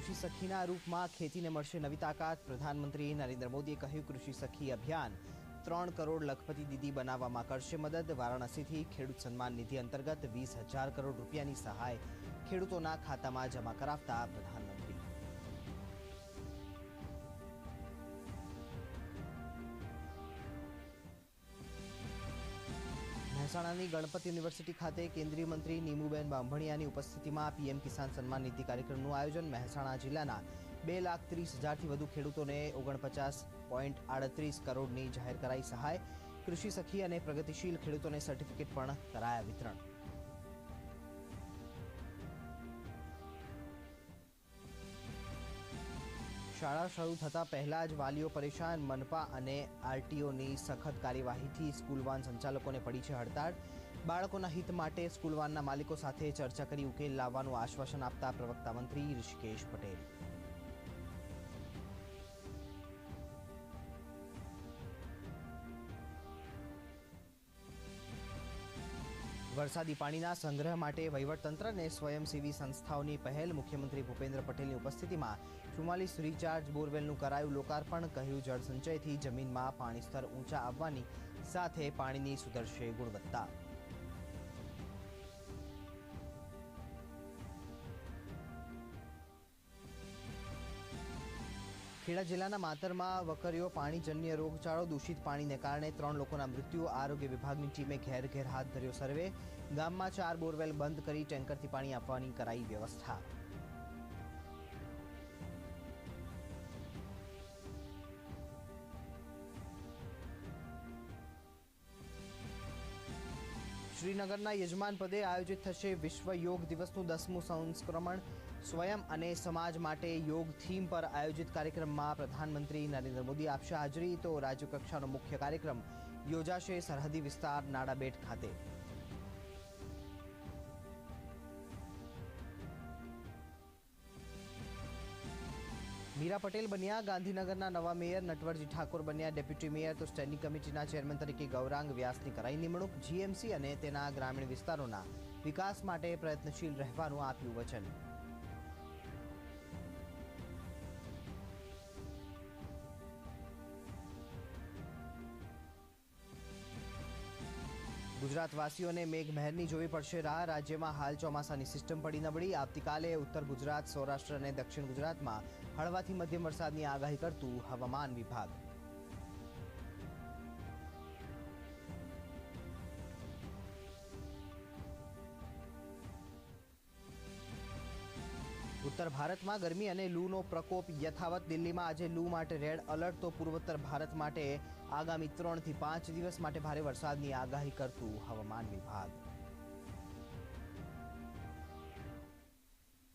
કૃષિ સખીના રૂપમાં ખેતીને મળશે નવી તાકાત. પ્રધાનમંત્રી નરેન્દ્ર મોદીએ કહ્યું, કૃષિ સખી અભિયાન ત્રણ કરોડ લખપતિ દીદી બનાવવામાં કરશે મદદ. વારાણસીથી ખેડૂત સન્માન નિધિ અંતર્ગત વીસ હજાર કરોડ રૂપિયાની સહાય ખેડૂતોના ખાતામાં જમા કરાવતા પ્રધાનમંત્રી. મહેસાણાની ગણપત યુનિવર્સિટી ખાતે કેન્દ્રીય મંત્રી નીમુબેન બાંભણિયાની ઉપસ્થિતિમાં પીએમ કિસાન સન્માન નિધિ કાર્યક્રમનું આયોજન મહેસાણા જિલ્લાના બે લાખ ત્રીસ હજારથી વધુ ખેડૂતોને ઓગણપચાસ પોઈન્ટ આડત્રીસ કરોડની જાહેર કરાઈ સહાય, કૃષિ સખી અને પ્રગતિશીલ ખેડૂતોને સર્ટિફિકેટ પણ કરાયા વિતરણ. શાળા શરૂ થતા પહેલા જ વાલીઓ પરેશાન, મનપા અને આરટીઓની સખત કાર્યવાહીથી સ્કૂલ વાન સંચાલકોને પડી છે હડતાળ. બાળકોના હિત માટે સ્કૂલ વાનના માલિકો સાથે ચર્ચા કરી ઉકેલ લાવવાનું આશ્વાસન આપતા પ્રવક્તા મંત્રી ઋષિકેશ પટેલ. વરસાદી પાણીના સંગ્રહ માટે વહીવટતંત્ર અને સ્વયંસેવી સંસ્થાઓની પહેલ મુખ્યમંત્રી ભૂપેન્દ્ર પટેલની ઉપસ્થિતિમાં ચુમ્માલીસ રિચાર્જ બોરવેલનું કરાયું લોકાર્પણ, કહ્યું જળસંચયથી જમીનમાં પાણી સ્તર ઊંચા આવવાની સાથે પાણીની સુધરશે ગુણવત્તા. ખેડા જિલ્લાના માતરમાં વકરીઓ પાણીજન્ય રોગચાળો, દૂષિત પાણીને કારણે ત્રણ લોકોના મૃત્યુ. આરોગ્ય વિભાગની ટીમે ઘેર ઘેર હાથ ધર્યો સર્વે. ગામમાં ચાર બોરવેલ બંધ કરી ટેન્કરથી પાણી આપવાની કરાઈ વ્યવસ્થા. શ્રીનગરના યજમાન પદે આયોજિત થશે વિશ્વ યોગ દિવસનું દસમું સંસ્ક્રમણ સ્વયં અને સમાજ માટે યોગ થીમ પર આયોજિત કાર્યક્રમમાં પ્રધાનમંત્રી નરેન્દ્ર મોદી આપશે હાજરી. તો રાજ્યકક્ષાનો મુખ્ય કાર્યક્રમ યોજાશે સરહદી વિસ્તાર નાડાબેટ ખાતે. મીરા પટેલ બન્યા, ગાંધીનગરના નવા મેયર નટવરજી ઠાકોર બન્યા, ડેપ્યુટી મેયર તો સ્ટેન્ડિંગ કમિટીના ચેરમેન તરીકે ગૌરાંગ વ્યાસની કરાઈ નિમણૂક, જીએમસી અને તેના ગ્રામીણ વિસ્તારોના વિકાસ માટે પ્રયત્નશીલ રહેવાનું આપ્યું વચન. ગુજરાતવાસીઓને મેઘમહેરની જોવી પડશે રાહ. રાજ્યમાં હાલ ચોમાસાની સિસ્ટમ પડી નબળી. આવતીકાલે ઉત્તર ગુજરાત, સૌરાષ્ટ્ર અને દક્ષિણ ગુજરાતમાં હળવાથી મધ્યમ વરસાદની આગાહી કરતું હવામાન વિભાગ. ઉત્તર ભારતમાં ગરમી અને લૂનો પ્રકોપ યથાવત દિલ્હીમાં આજે લૂ માટે રેડ અલર્ટ, તો પૂર્વોત્તર ભારત માટે આગામી ત્રણથી પાંચ દિવસ માટે ભારે વરસાદની આગાહી કરતું હવામાન વિભાગ.